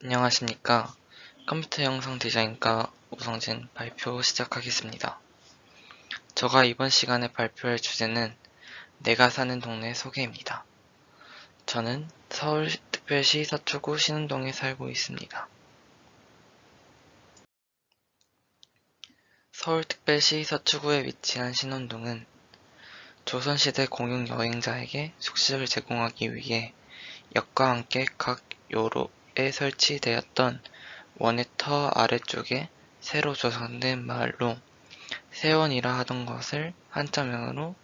안녕하십니까. 컴퓨터 영상 디자인과 오성진 발표 시작하겠습니다. 제가 이번 시간에 발표할 주제는 내가 사는 동네 소개입니다. 저는 서울특별시 서초구 신운동에 살고 있습니다. 서울특별시 서초구에 위치한 신운동은 조선시대 공용 여행자에게 숙식을 제공하기 위해 역과 함께 각 요로 에 설치되었던 원의 터 아래쪽에 새로 조성된 마을로 세원이라 하던 것을 한자명으로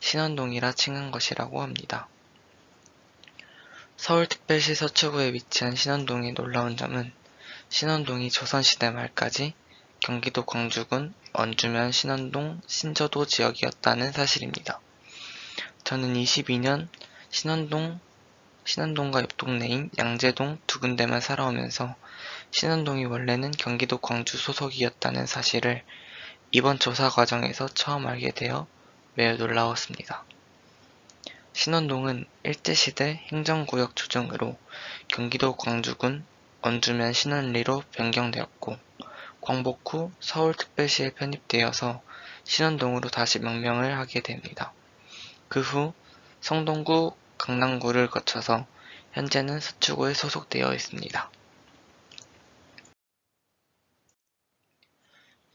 신원동이라 칭한 것이라고 합니다. 서울특별시 서초구에 위치한 신원동의 놀라운 점은 신원동이 조선시대 말까지 경기도 광주군 원주면 신원동 신저도 지역이었다는 사실입니다. 저는 22년 신원동 신안동과 옆 동네인 양재동 두 군데만 살아오면서 신안동이 원래는 경기도 광주 소속이었다는 사실을 이번 조사 과정에서 처음 알게 되어 매우 놀라웠습니다. 신원동은 일제시대 행정구역 조정으로 경기도 광주군 원주면 신원리로 변경되었고 광복 후 서울특별시에 편입되어서 신원동으로 다시 명명을 하게 됩니다. 그 후 성동구 강남구를 거쳐서 현재는 서초구에 소속되어 있습니다.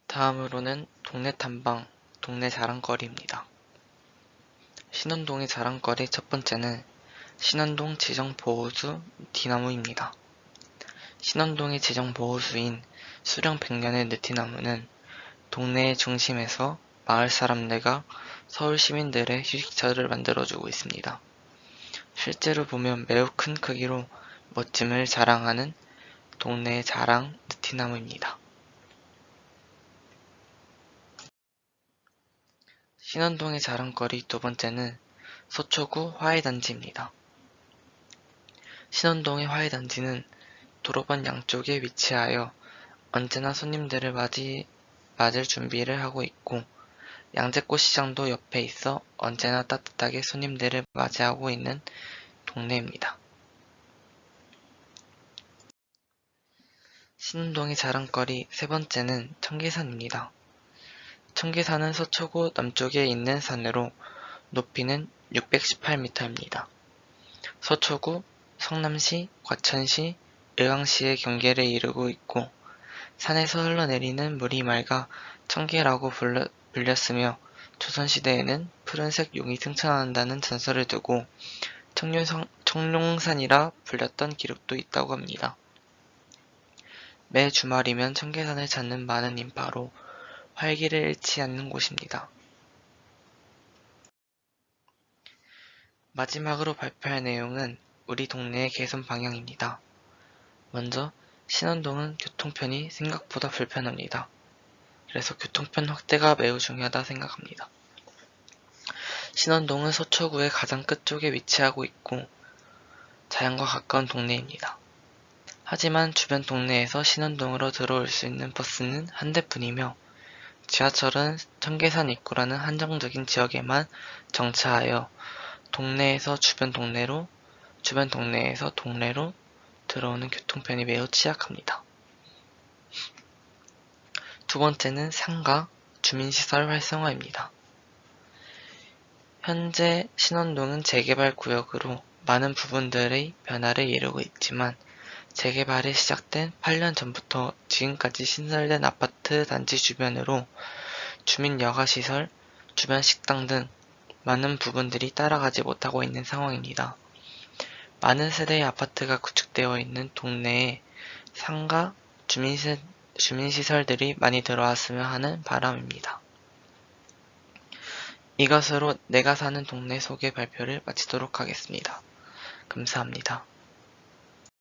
다음으로는 동네 탐방, 동네 자랑거리입니다. 신원동의 자랑거리 첫 번째는 신원동 지정보호수 느티나무입니다. 신원동의 지정보호수인 수령 100년의 느티나무는 동네의 중심에서 마을 사람들과 서울 시민들의 휴식처를 만들어주고 있습니다. 실제로 보면 매우 큰 크기로 멋짐을 자랑하는 동네의 자랑 느티나무입니다. 신원동의 자랑거리 두 번째는 서초구 화해단지입니다. 신원동의 화해단지는 도로변 양쪽에 위치하여 언제나 손님들을 맞이, 맞을 준비를 하고 있고 양재꽃 시장도 옆에 있어 언제나 따뜻하게 손님들을 맞이하고 있는 동네입니다. 신운동의 자랑거리 세 번째는 청계산입니다. 청계산은 서초구 남쪽에 있는 산으로 높이는 618m입니다. 서초구, 성남시, 과천시, 의왕시의 경계를 이루고 있고 산에서 흘러내리는 물이 맑아 청계라고 불러, 불렸으며 조선시대에는 푸른색 용이 승천한다는 전설을 두고 청룡성, 청룡산이라 불렸던 기록도 있다고 합니다. 매 주말이면 청계산을 찾는 많은 인파로 활기를 잃지 않는 곳입니다. 마지막으로 발표할 내용은 우리 동네의 개선 방향입니다. 먼저 신원동은 교통편이 생각보다 불편합니다. 그래서 교통편 확대가 매우 중요하다 생각합니다. 신원동은 서초구의 가장 끝쪽에 위치하고 있고 자연과 가까운 동네입니다. 하지만 주변 동네에서 신원동으로 들어올 수 있는 버스는 한 대뿐이며 지하철은 청계산 입구라는 한정적인 지역에만 정차하여 동네에서 주변 동네로 주변 동네에서 동네로 들어오는 교통편이 매우 취약합니다. 두 번째는 상가, 주민시설 활성화입니다. 현재 신원동은 재개발 구역으로 많은 부분들의 변화를 이루고 있지만 재개발이 시작된 8년 전부터 지금까지 신설된 아파트 단지 주변으로 주민 여가시설, 주변 식당 등 많은 부분들이 따라가지 못하고 있는 상황입니다. 많은 세대의 아파트가 구축되어 있는 동네에 상가, 주민시설 주민시설들이 많이 들어왔으면 하는 바람입니다. 이것으로 내가 사는 동네 소개 발표를 마치도록 하겠습니다. 감사합니다.